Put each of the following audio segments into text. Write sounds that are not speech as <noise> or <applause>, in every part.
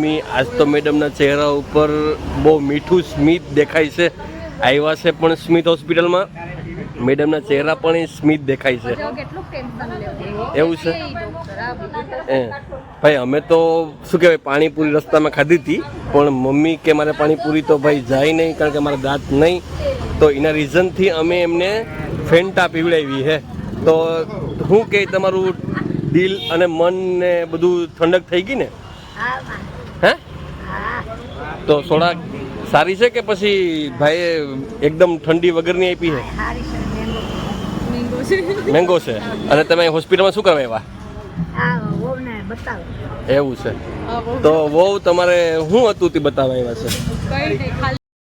Mummy, આજ તો મેડમના ચહેરા ઉપર બહુ મીઠું સ્મિત દેખાય છે. આવ્યા છે પણ સ્મિત હોસ્પિટલમાં. મેડમના ચહેરા પણ એ સ્મિત દેખાય છે. એવું છે? એ. ભાઈ, અમે તો શું કહેવાય, પાણીપુરી રસ્તામાં ખાધી હતી, પણ મમ્મી કે મારે પાણીપુરી તો ભાઈ જાય નહીં, કારણ કે મારા દાંત નહીં. તો એના રીઝનથી અમે એમને ફેન્ટા પીવડાવી હે તો હું કે તમારું દિલ અને મન ને બધું ઠંડક થઈ ગઈ ને? તો સોડા સારી છે કે પછી ભાઈએ એકદમ ઠંડી વગરની આપી છે? મેંગો. છે. અને તમે હોસ્પિટલમાં શું કરવા આવ્યા? એવું છે. તો બહુ વહુ તમારે શું હતું તે બતાવવા આવ્યા છે?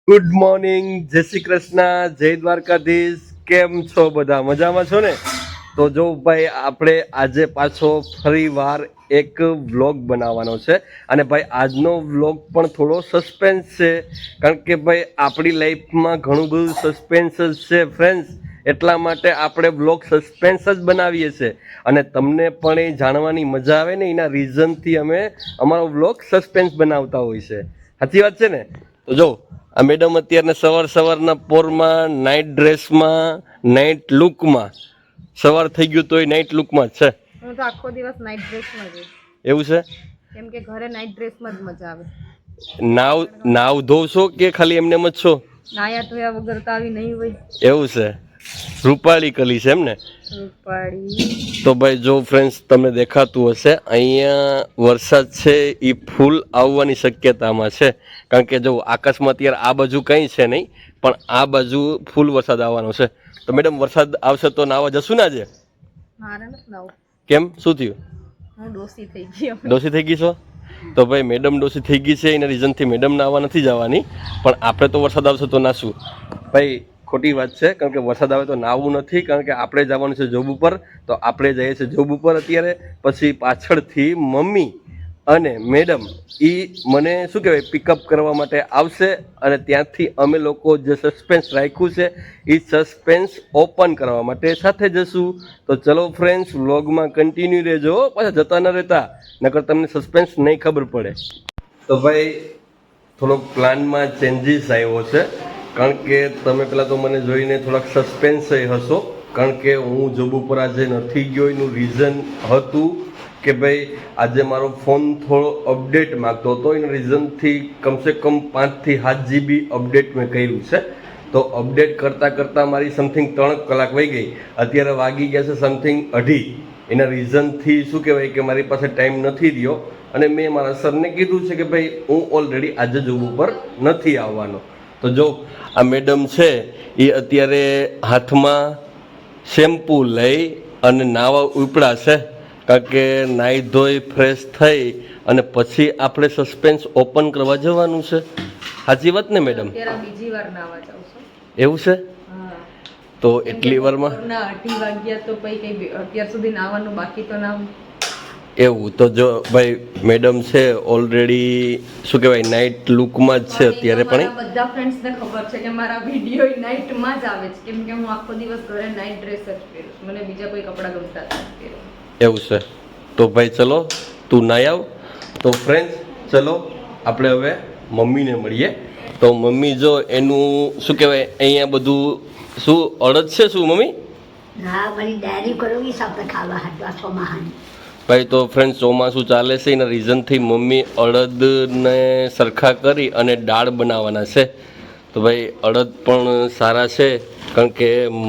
ગુડ મોર્નિંગ જય શ્રી કૃષ્ણ જય દ્વારકાધીશ. કેમ છો બધા? મજામાં છો ને? તો જો ભાઈ આપણે આજે પાછો ફરી વાર એક વ્લોગ બનાવવાનો છે. અને ભાઈ, આજનો વ્લોગ પણ થોડો સસ્પેન્સ છે. કારણ કે ભાઈ, આપણી લાઈફમાં ઘણું બધું સસ્પેન્સ છે ફ્રેન્ડ્સ એટલા માટે આપણે વ્લોગ સસ્પેન્સ જ બનાવીએ છીએ. અને તમને પણ એ જાણવાની મજા આવે ને, એના રીઝનથી અમે અમારો વ્લોગ સસ્પેન્સ બનાવતા હોય છે સાચી વાત છે ને? તો જો, આ મેડમ અત્યારે સવાર સવારના પોરમાં નાઇટ ડ્રેસમાં નાઇટ લુકમાં સવાર થઈ ગયું તો એ નાઇટ લુકમાં જ છે. હું તો આખો દિવસ નાઇટ ડ્રેસમાં જ એવું છે? કેમ કે ઘરે નાઇટ ડ્રેસમાં જ મજા આવે. નાવ નાવ ધોશો કે ખાલી એમને જ છો? નાયા ધોયા વગર તો આવી નહીં હોય. એવું છે. રૂપાળી કલી છે એમ ને? રૂપાળી. તો ભાઈ જો ફ્રેન્ડ્સ તમને દેખાતું હશે અહીંયા વરસાદ છે એ ફૂલ આવવાની શક્યતામાં છે. કારણ કે જો આકાશમાં અત્યારે આ બાજુ કંઈ છે નહીં પણ આ બાજુ ફૂલ વરસાદ આવવાનો છે. તો મેડમ વરસાદ આવશે તો નાવા જશું ને આજે? મારે નથી નાવું. કેમ? શું થયું? હું ડોસી થઈ ગઈ ડોસી થઈ ગઈ છો? તો ભાઈ મેડમ ડોસી થઈ ગઈ છે એના રીઝનથી મેડમ આવવા નથી જવાની. પણ આપણે તો વરસાદ આવશે તો નાશું ભાઈ ખોટી વાત છે કારણ કે વરસાદ આવે તો નાવું નથી કારણ કે આપણે જવાનું છે જોબ ઉપર. તો આપણે જઈએ છીએ જોબ ઉપર અત્યારે પછી પાછળથી મમ્મી અને મેડમ એ મને શું કહેવાય પિકઅપ કરવા માટે આવશે અને ત્યાંથી અમે લોકો જે સસ્પેન્સ રાખ્યું છે એ સસ્પેન્સ ઓપન કરવા માટે સાથે જશું. તો ચલો ફ્રેન્ડ્સ વ્લોગમાં કન્ટિન્યુ રહેજો પાછા જતા ન રહેતા, નકર તમને સસ્પેન્સ નહીં ખબર પડે. તો ભાઈ, થોડોક પ્લાનમાં ચેન્જીસ આવ્યો છે, કારણ કે તમે પહેલાં તો મને જોઈને થોડાક સસ્પેન્સ હશો, કારણ કે હું જોબ ઉપર આજે નથી ગયો, એનું રીઝન હતું. કે ભાઈ, આજે મારો ફોન થોડો અપડેટ માગતો હતો. એના રીઝનથી કમસે કમ પાંચથી સાત જીબી અપડેટ મેં કર્યું છે. તો અપડેટ કરતાં કરતાં મારી સમથિંગ ત્રણ કલાક વહી ગઈ. અત્યારે વાગી ગયા છે સમથિંગ અઢી. એના રીઝનથી શું કહેવાય કે મારી પાસે ટાઈમ નથી રહ્યો. અને મેં મારા સરને કીધું છે કે ભાઈ, હું ઓલરેડી આજે જોબ ઉપર નથી આવવાનો. તો જો આ મેડમ છે, એ અત્યારે હાથમાં શેમ્પૂ લઈ અને નાવા ઉપડા છે. કારણ કે નાહી ધોઈ ફ્રેશ થઈ અને પછી આપણે સસ્પેન્સ ઓપન કરવા જવાનું છે. સાચી વાત ને મેડમ બીજી વાર નાવા એવું છે? તો એટલી વારમાં? ના અઢી વાગ્યા તો પછી કઈ અત્યાર સુધી નાવાનું બાકી તો ના એવું તો જો ભાઈ મેડમ છે ઓલરેડી શું કહેવાય નાઇટ લુકમાં જ છે અત્યારે પણ. બધા ફ્રેન્ડ્સને ખબર છે કે મારા વીડિયો નાઇટમાં જ આવે છે. કેમ કે હું આખો દિવસ ઘરે નાઇટ ડ્રેસ જ પહેરું મને બીજા કોઈ કપડાં ગમતા નથી. એવું છે. તો ભાઈ ચલો તું ના આવ. તો ફ્રેન્ડ્સ ચલો આપણે હવે મમ્મીને મળીએ. તો મમ્મી જો એનું શું કહેવાય અહીંયા બધું શું અડદ છે શું મમ્મી? ભાઈ તો ફ્રેન્ડ ચોમાસું ચાલે છે એના રીઝનથી મમ્મી અડદને સરખા કરી અને દાળ બનાવવાના છે. તો ભાઈ અડદ પણ સારા છે કારણ કે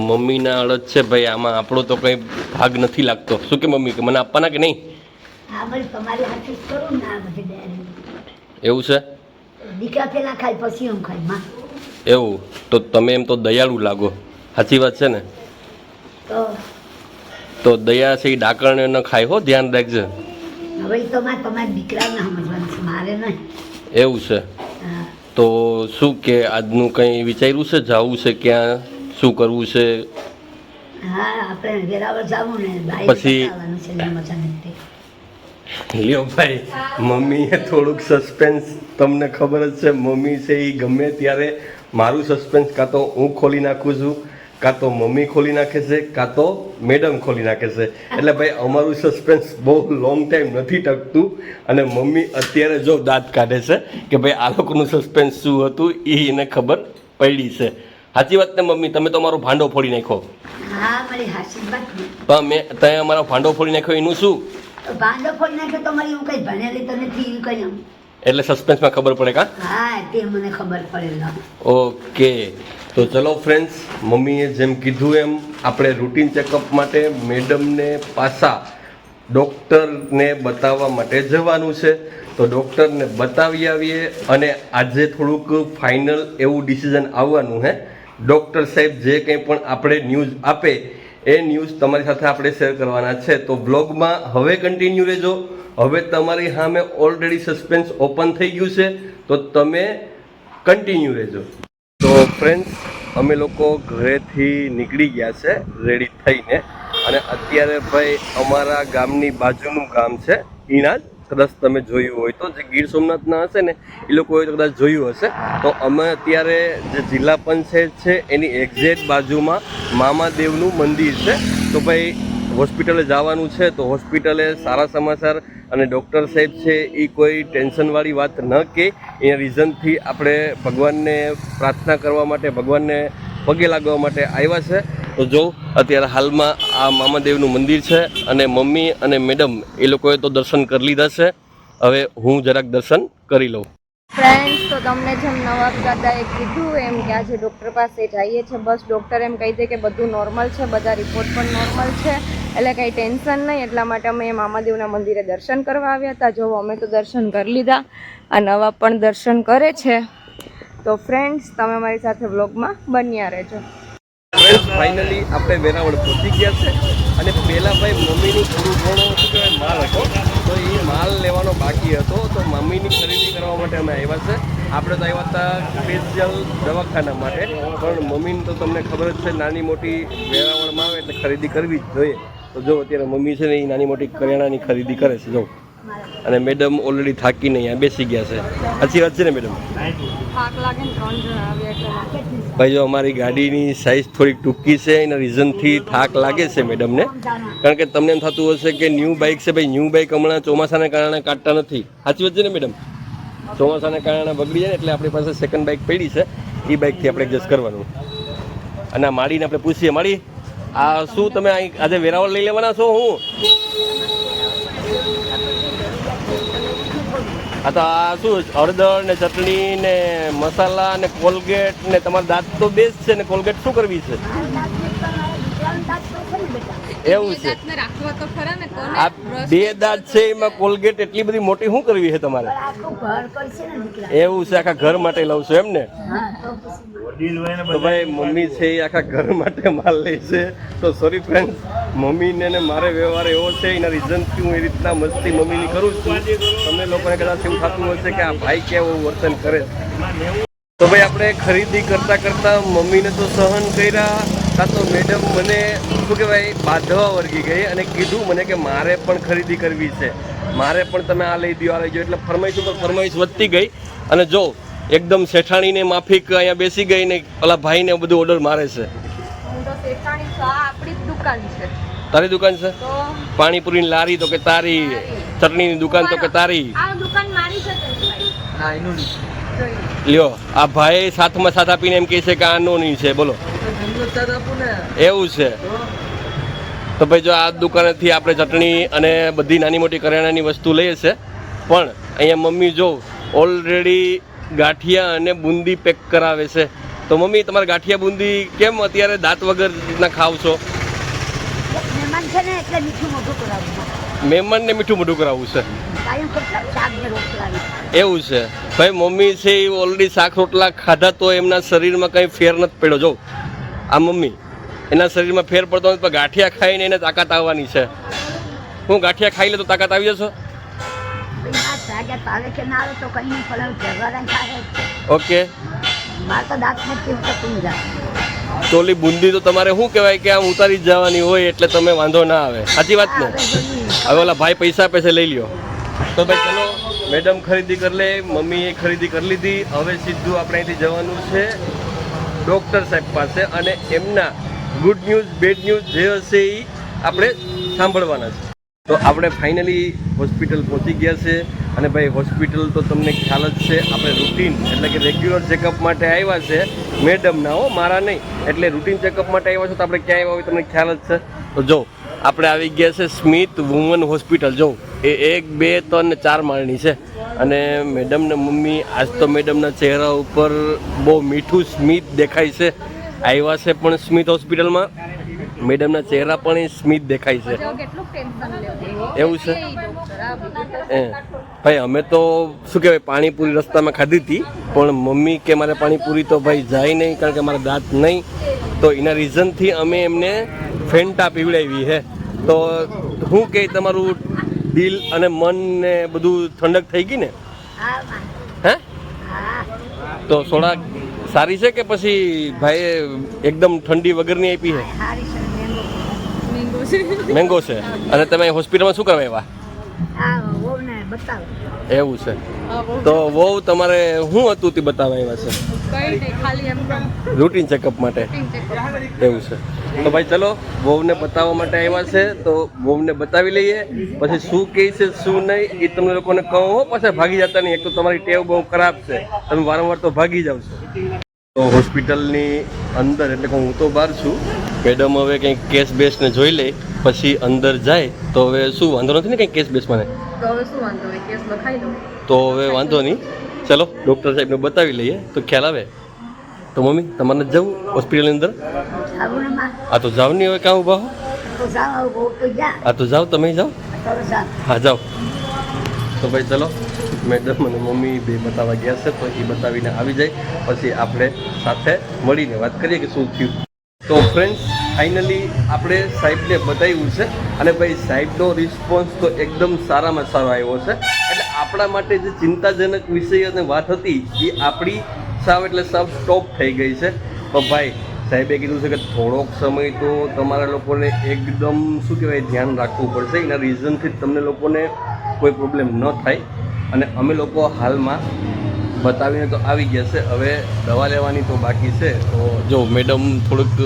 મમ્મીના અડદ છે ભાઈ આમાં આપણો તો કંઈ ભાગ નથી લાગતો. શું કે મમ્મી કે મને આપવાના કે નહીં? એવું છે? દીકરા પેલા ખાય પછી હું ખાઈ માં. એવું? તો તમે એમ તો દયાળુ લાગો. સાચી વાત છે ને? તો? દયા છે એ ડાકણને ન ખાય હો ધ્યાન રાખજે. હવે તો તમારા દીકરાને સમજવાનું છે મારે નહીં. એવું છે. તો શું કે આજનું કંઈ વિચાર્યું છે? જવું છે ક્યાં? શું કરવું છે? પછી- લ્યો ભાઈ મમ્મીએ થોડુંક સસ્પેન્સ તમને ખબર જ છે મમ્મી છે એ ગમે ત્યારે મારું સસ્પેન્સ કાં તો હું ખોલી નાખું છું કાં તો મમ્મી ખોલી નાખે છે કાં તો મેડમ ખોલી નાખે છે. એટલે ભાઈ અમારું સસ્પેન્સ બહુ લોંગ ટાઈમ નથી ટકતું. અને મમ્મી અત્યારે જો દાંત કાઢે છે કે ભાઈ આ લોકોનું સસ્પેન્સ શું હતું એ એને ખબર પડી છે. સાચી વાત ને મમ્મી? તમે તો અમારો ભાંડો ફોડી નાખ્યો. હા મારી હાસી વાત ને. પણ મેં તમે અમારો ભાંડો ફોડી નાખ્યો એનું શું? ભાંડો ફોડી નાખ્યો તો મારી હું કઈ ભણેલી તો નથી કઈ એટલે સસ્પેન્સમાં ખબર પડે કા? હા તે મને ખબર પડે ઓકે. તો ચલો ફ્રેન્ડ્સ મમ્મીએ જેમ કીધું એમ, આપણે રૂટીન ચેકઅપ માટે મેડમને પાસા ડૉક્ટરને બતાવવા માટે જવાનું છે. તો ડૉક્ટરને બતાવી આવીએ અને આજે થોડુંક ફાઇનલ એવું ડિસિઝન આવવાનું હે. ડૉક્ટર સાહેબ જે કંઈ પણ આપણે ન્યૂઝ આપે, એ ન્યૂઝ તમારી સાથે આપણે શેર કરવાના છે. તો બ્લોગમાં હવે કન્ટિન્યુ રહેજો. હવે તમારી સામે ઓલરેડી સસ્પેન્સ ઓપન થઈ ગયું છે. તો તમે કન્ટિન્યુ રહેજો. તો ફ્રેન્ડ્સ અમે લોકો ઘરેથી નીકળી ગયા છે રેડી થઈને. અને અત્યારે ભાઈ, અમારા ગામની બાજુનું ગામ છે ઈણાજ કદાચ તમે જોયું હોય તો, જે ગીર સોમનાથના હશે ને, એ લોકોએ કદાચ જોયું હશે. તો અમે અત્યારે જે જિલ્લા પંચાયત છે, એની એક્ઝેક્ટ બાજુમાં મામાદેવનું મંદિર છે. તો ભાઈ હોસ્પિટલે જવાનું છે તો હોસ્પિટલે સારા સમાચાર અને ડૉક્ટર સાહેબ છે એ કોઈ ટેન્શનવાળી વાત ન કે. એના રીઝનથી આપણે ભગવાનને પ્રાર્થના કરવા માટે, ભગવાનને પગે લાગવા માટે આવ્યા છે. તો જો, અત્યારે હાલમાં આ મામાદેવનું મંદિર છે અને મમ્મી અને મેડમ એ લોકોએ તો દર્શન કરી લીધા છે. હવે હું જરાક દર્શન કરી લઉં. ફ્રેન્ડ્સ તો તમને જેમ નવાબ દાદાએ કીધું એમ કે આજે ડૉક્ટર પાસે જઈએ છે બસ ડૉક્ટર એમ કહી દે કે બધું નોર્મલ છે, બધા રિપોર્ટ પણ નોર્મલ છે. એટલે કંઈ ટેન્શન નહીં. એટલા માટે અમે મામાદેવના મંદિરે દર્શન કરવા આવ્યા હતા. જો અમે તો દર્શન કરી લીધા. આ નવાબ પણ દર્શન કરે છે. તો ફ્રેન્ડ્સ તમે અમારી સાથે વ્લોગમાં બન્યા રહેજો. ફાઇનલી આપણે વેરાવળ પહોંચી ગયા છે. અને પહેલાં ભાઈ મમ્મીનું થોડું ઘણું શું કહેવાય માલ હતો. તો એ માલ લેવાનો બાકી હતો. તો મમ્મીની ખરીદી કરવા માટે અમે આવ્યા છે. આપણે તો આવ્યા હતા સ્પેશિયલ દવાખાના માટે. પણ મમ્મીને તો તમને ખબર જ છે, નાની મોટી વેરાવળમાં આવે એટલે ખરીદી કરવી જ જોઈએ. તો જો, અત્યારે મમ્મી છે ને એ નાની મોટી કરિયાણાની ખરીદી કરે છે. જો. અને મેડમ ઓલરેડી થાકીને અહીંયા બેસી ગયા છે. સાચી વાત છે ને મેડમ? ભાઈ જો અમારી ગાડીની સાઇઝ થોડીક ટૂંકી છે એના રીઝનથી થાક લાગે છે મેડમને. કારણ કે તમને એમ થતું હશે કે ન્યૂ બાઇક છે ભાઈ ન્યૂ બાઇક હમણાં ચોમાસાના કારણે કાઢતા નથી. સાચી વાત છે ને મેડમ? ચોમાસાના કારણે બગડી જાય એટલે આપણી પાસે સેકન્ડ બાઇક પડી છે. એ બાઇકથી આપણે એડજસ્ટ કરવાનું. અને આ માળીને આપણે પૂછીએ માળી આ શું તમે આજે વેરાવળ લઈ લેવાના છો હું? આ તો આ શું હળદર ને ચટણી ને મસાલા ને કોલગેટ ને તમારા દાંત તો બેસ્ટ છે ને કોલગેટ શું કરવી છે? એવું છે. રાખવા તો ખરા ને આ બે દાંત છે એમાં કોલગેટ એટલી બધી મોટી શું કરવી છે તમારે? આખું ઘર કરશે ને દીકરા. એવું છે આખા ઘર માટે લઉં છું એમ ને? તો ભાઈ મમ્મી છે એ આખા ઘર માટે માલ લે છે. તો સોરી ફ્રેન્ડ મમ્મીને ને મારે વ્યવહાર એવો છે એના રીઝનથી હું એ રીતના મસ્તી મમ્મીની કરું છું. તમને લોકોને કદાચ એવું થતું હશે કે આ ભાઈ કેવું વર્તન કરે તો ભાઈ આપણે ખરીદી કરતા કરતા મમ્મીને તો સહન કર્યા. કાં તો મેડમ મને શું કહેવાય બાંધવા વર્ગી ગઈ અને કીધું મને કે મારે પણ ખરીદી કરવી છે. મારે પણ તમે આ લઈ દો આ લઈ દો એટલે ફરમાઈશ ઉપર ફરમાઈશ વધતી ગઈ. અને જો એકદમ શેઠાણીને માફિક અહીંયા બેસી ગઈ ને પેલા ભાઈને બધું ઓર્ડર મારે છે. હું તો શેઠાણી છું આ આપણી જ દુકાન છે. તારી દુકાન છે? પાણીપુરીની લારી તો કે તારી ચટણીની દુકાન તો કે તારી. આ દુકાન મારી છે ચંદુભાઈ જોઈ લ્યો આ ભાઈ સાથમાં સાથ આપીને એમ કહે છે કે આ નોની છે બોલો. એવું છે. તો ભાઈ જો આ દુકાનેથી આપણે ચટણી અને બધી નાની મોટી કરિયાણાની વસ્તુ લઈએ છે. પણ અહીંયા મમ્મી જો ઓલરેડી ગાંઠિયા અને બુંદી પેક કરાવે છે. તો મમ્મી તમારે ગાંઠિયા બુંદી કેમ અત્યારે દાંત વગર રીતના ખાવ છો? ને મીઠું મોઢું કરાવવું મહેમાનને મીઠું મોઢું કરાવવું છે. એવું છે. ભાઈ મમ્મી છે એ ઓલરેડી શાક રોટલા ખાધા તો એમના શરીરમાં કંઈ ફેર નથી પડ્યો. જો આ મમ્મી, એના શરીરમાં ફેર પડતો નથી પણ ગાંઠિયા ખાઈને એને તાકાત આવવાની છે. હું ગાંઠિયા ખાઈ લે તો તાકાત આવી જશો. ઓકે. ઓલી બુંદી તો તમારે શું કહેવાય કે આમ ઉતારી જ જવાની હોય એટલે તમે વાંધો ના આવે. સાચી વાત ને? હવે ઓલા ભાઈ પૈસા પૈસે લઈ લ્યો. તો ભાઈ ચલો, મેડમ ખરીદી કરી લે, મમ્મીએ ખરીદી કરી લીધી. હવે સીધું આપણે અહીંથી જવાનું છે. ડૉક્ટર સાહેબ પાસે અને એમના ગુડ ન્યૂઝ, બેડ ન્યૂઝ જે હશે એ આપણે સાંભળવાના છે. તો આપણે ફાઇનલી હોસ્પિટલ પહોંચી ગયા છે અને ભાઈ હોસ્પિટલ તો તમને ખ્યાલ જ છે, આપણે રૂટીન એટલે કે રેગ્યુલર ચેકઅપ માટે આવ્યા છે. મેડમના હો, મારા નહીં. એટલે રૂટીન ચેકઅપ માટે આવ્યા છો તો આપણે ક્યાં આવ્યા હોય તમને ખ્યાલ જ છે. તો જો આપણે આવી ગયા છે સ્મિત વુમન હોસ્પિટલ. જો, એ એક, બે, ત્રણ ચાર માળની છે. અને મેડમ ને મમ્મી, આજ તો મેડમના ચહેરા ઉપર બહુ મીઠું સ્મિત દેખાય છે. આવ્યા છે પણ સ્મિત હોસ્પિટલમાં. મેડમના ચહેરા પણ સ્મિત દેખાય છે. એવું છે? એ ભાઈ અમે તો શું કહેવાય પાણીપુરી રસ્તામાં ખાધી હતી પણ મમ્મી કે મારે પાણીપુરી તો ભાઈ જાય નહીં કારણ કે મારા દાંત નહીં. તો એના રીઝનથી અમે એમને ફેન્ટા પીવડાવી હે. તો હું કહે તમારું દિલ અને મન ને બધું ઠંડક થઈ ગઈ ને? હે? તો સોડા સારી છે કે પછી ભાઈએ એકદમ ઠંડી વગરની આપી છે. મેંગો છે. અને તમે હોસ્પિટલમાં શું કરવા આવ્યા? એવું છે. તો વહુ તમારે શું હતું તે બતાવવા આવ્યા છે? રૂટીન ચેકઅપ માટે. એવું છે. તો ભાઈ ચલો વહુને બતાવવા માટે આવ્યા છે. તો વહુને બતાવી લઈએ. પછી શું કહે છે શું નહીં એ તમને લોકોને કહો. હો પાછા ભાગી જતા નહીં. એક તો તમારી ટેવ બહુ ખરાબ છે. તમે વારંવાર તો ભાગી જાવ છો. તો હોસ્પિટલની અંદર એટલે કે હું તો બહાર છું મેડમ હવે કંઈક કેસ બેસને જોઈ લે પછી અંદર જાય તો હવે શું વાંધો નથી ને કંઈ કેસ બેસ મને તો હવે શું વાંધો? હોય કેસ લખાઈ દો તો હવે વાંધો નહીં. ચલો ડૉક્ટર સાહેબને બતાવી લઈએ. તો ખ્યાલ આવે? તો મમ્મી તમારે જવું હોસ્પિટલની અંદર? હા આ તો જાવ નહીં હવે કાં ઊભા હો? આ તો જાઓ તમે જાઓ? હા જાઓ. તો ભાઈ ચલો મેડમ અને મમ્મી બે બતાવવા ગયા છે તો એ બતાવીને આવી જાય. પછી આપણે સાથે મળીને વાત કરીએ કે શું થયું. તો ફ્રેન્ડ્સ ફાઇનલી આપણે સાહેબને બતાવ્યું છે. અને ભાઈ, સાહેબનો રિસ્પોન્સ તો એકદમ સારામાં સારો આવ્યો છે. એટલે આપણા માટે જે ચિંતાજનક વિષય અને વાત હતી, એ આપણી સાવ એટલે સાવ સ્ટોપ થઈ ગઈ છે. તો ભાઈ, સાહેબે કીધું છે કે થોડોક સમય તો તમારા લોકોને એકદમ, શું કહેવાય, ધ્યાન રાખવું પડશે. એના રીઝનથી તમને લોકોને કોઈ પ્રોબ્લેમ ન થાય. અને અમે લોકો હાલમાં બતાવીને તો આવી ગયા છે હવે દવા લેવાની તો બાકી છે. તો જો મેડમ થોડુંક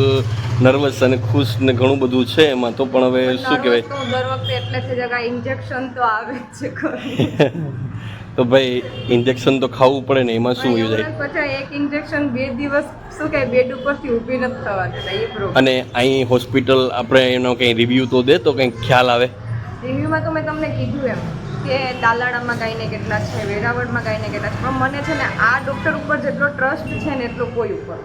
નર્વસ અને ખુશ ને ઘણું બધું છે એમાં તો પણ હવે શું કહેવાય? દર વખતે એટલે છે જગા ઇન્જેક્શન તો આવે જ છે <laughs> તો ભાઈ ઇન્જેક્શન તો ખાવું પડે ને એમાં શું હોય જાય પછી એક ઇન્જેક્શન બે દિવસ શું કે બેડ ઉપરથી ઊભી નથી થવા દેતા અને અહીં હોસ્પિટલ આપણે એનો કંઈ રિવ્યૂ તો દે તો કંઈક ખ્યાલ આવે? રિવ્યુમાં તો મેં તમને કીધું એમ. કે તાલાળામાં ગાઈને કેટલા છે, વેરાવળમાં ગાઈને કેટલા છે. પણ મને છે ને આ ડૉક્ટર ઉપર જેટલો ટ્રસ્ટ છે ને એટલો કોઈ ઉપર.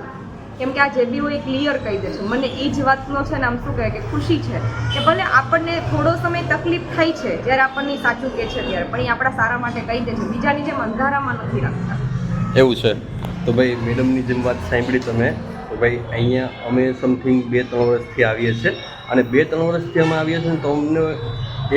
કેમ કે આ જે બી હોય ક્લિયર કહી દે છે. મને એ જ વાતનો છે ને આમ શું કહે કે ખુશી છે. કે ભલે આપણને થોડો સમય તકલીફ થાય છે જ્યારે આપણને સાચું કહે છે ત્યારે. પણ એ આપણા સારા માટે કહી દે છે. બીજાની જેમ અંધારામાં નથી રાખતા. એવું છે. તો ભાઈ, મેડમની જેમ વાત સાંભળી તમે, તો ભાઈ, અહીંયા અમે સમથિંગ બે ત્રણ વર્ષથી આવીએ છીએ. અને બે ત્રણ વર્ષથી અમે આવીએ છીએ તો અમને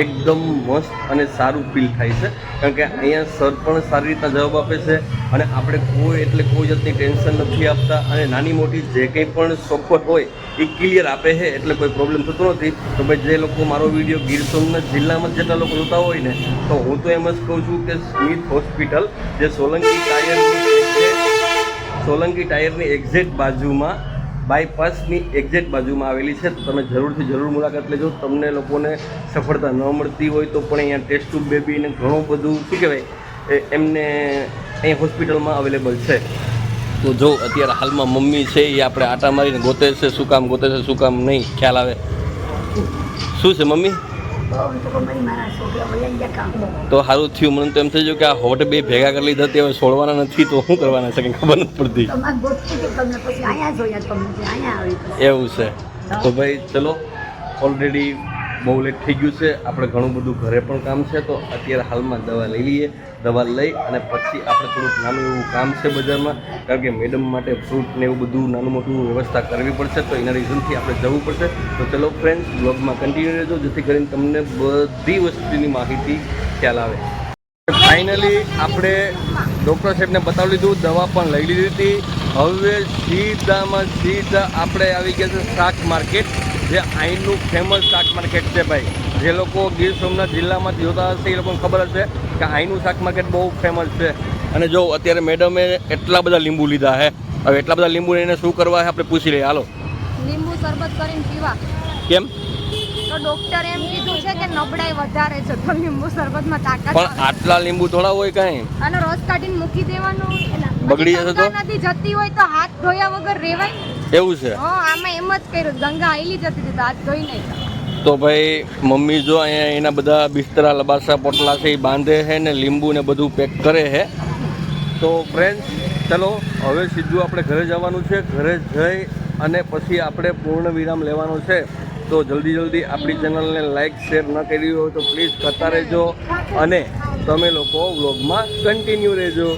એકદમ મસ્ત અને સારું ફીલ થાય છે. કારણ કે અહીંયા સર પણ સારી રીતના જવાબ આપે છે અને આપણે કોઈ એટલે કોઈ જાતની ટેન્શન નથી આપતા અને નાની મોટી જે કંઈ પણ સફર હોય એ ક્લિયર આપે છે એટલે કોઈ પ્રોબ્લેમ થતો નથી. તો ભાઈ જે લોકો મારો વીડિયો ગીર સોમનાથ જિલ્લામાં જેટલા લોકો જોતા હોય ને, તો હું તો એમ જ કહું છું કે સ્મિથ હોસ્પિટલ જે સોલંકી ટાયરની સોલંકી ટાયરની એક્ઝેક્ટ બાજુમાં બાયપાસની એક્ઝેક્ટ બાજુમાં આવેલી છે, તો તમે જરૂરથી જરૂર મુલાકાત લેજો. તમને લોકોને સફળતા ન મળતી હોય તો પણ અહીંયા ટેસ્ટ ટ્યુબ બેબીને ઘણું બધું, શું કહેવાય એમને અહીં હોસ્પિટલમાં અવેલેબલ છે. તો જો અત્યારે હાલમાં મમ્મી છે, એ આપણે આટા મારીને ગોતે છે, શું કામ ગોતે છે, શું કામ નહીં, ખ્યાલ આવે. શું છે મમ્મી? તો સારું થયું. મને તો એમ થઈ ગયું કે આ હોટ બે ભેગા કરી લીધા તે હવે છોડવાના નથી તો શું કરવાના છે કંઈ ખબર નથી પડતી. એવું છે. તો ભાઈ ચલો ઓલરેડી બહુ લેટ થઈ ગયું છે. આપણે ઘણું બધું ઘરે પણ કામ છે, તો અત્યારે હાલમાં દવા લઈ લઈએ, દવા લઈ અને પછી આપણે થોડુંક નાનું એવું કામ છે બજારમાં. કારણ કે મેડમ માટે ફ્રૂટ ને એવું બધું નાનું મોટું વ્યવસ્થા કરવી પડશે, તો એના રીઝનથી આપણે જવું પડશે. તો ચલો ફ્રેન્ડ્સ બ્લોગમાં કન્ટિન્યુ રહેજો, જેથી કરીને તમને બધી વસ્તુની માહિતી ખ્યાલ આવે. ફાઇનલી આપણે ડૉક્ટર સાહેબને બતાવી લીધું, દવા પણ લઈ લીધી હતી. હવે સીધામાં સીધા આપણે આવી ગયા છે શાક માર્કેટ જે અહીંનું ફેમસ શાક માર્કેટ છે ભાઈ. જે લોકો ગીર સોમનાથ જિલ્લામાંથી જોતા હશે એ લોકોને ખબર હશે કે અહીંનું શાક માર્કેટ બહુ ફેમસ છે. અને જો અત્યારે મેડમે એટલા બધા લીંબુ લીધા છે હવે એટલા બધા લીંબુ લઈને શું કરવા છે આપણે પૂછી લઈએ. હાલો. લીંબુ શરબત કરીને પીવા. કેમ? તો ડોક્ટરે એમ કીધું છે કે નબળાઈ વધારે છે તો લીંબુ શરબતમાં તાકાત પણ આટલા લીંબુ થોડા હોય કાંઈ? આનો રસ કાઢીને મૂકી દેવાનું. બગડી જશે તો? નથી જતી હોય તો હાથ ધોયા વગર રેવાય. એવું છે? હા આમાં એમ જ કર્યું. ગંગા આઈલી જતી હતી તો ધોઈ નહીં તો ભાઈ મમ્મી જો અહીંયા એના બધા બિસ્તરા લબાસા પોટલા છે એ બાંધે છે ને લીંબુ ને બધું પેક કરે છે. તો ફ્રેન્ડ ચલો હવે સીધું આપણે ઘરે જવાનું છે. ઘરે જઈ અને પછી આપણે પૂર્ણ વિરામ લેવાનો છે. તો જલ્દી જલ્દી આપણી ચેનલને લાઇક શેર ન કરી હોય તો પ્લીઝ કરતા રહેજો. અને તમે લોકો વ્લોગમાં કન્ટિન્યુ રહેજો.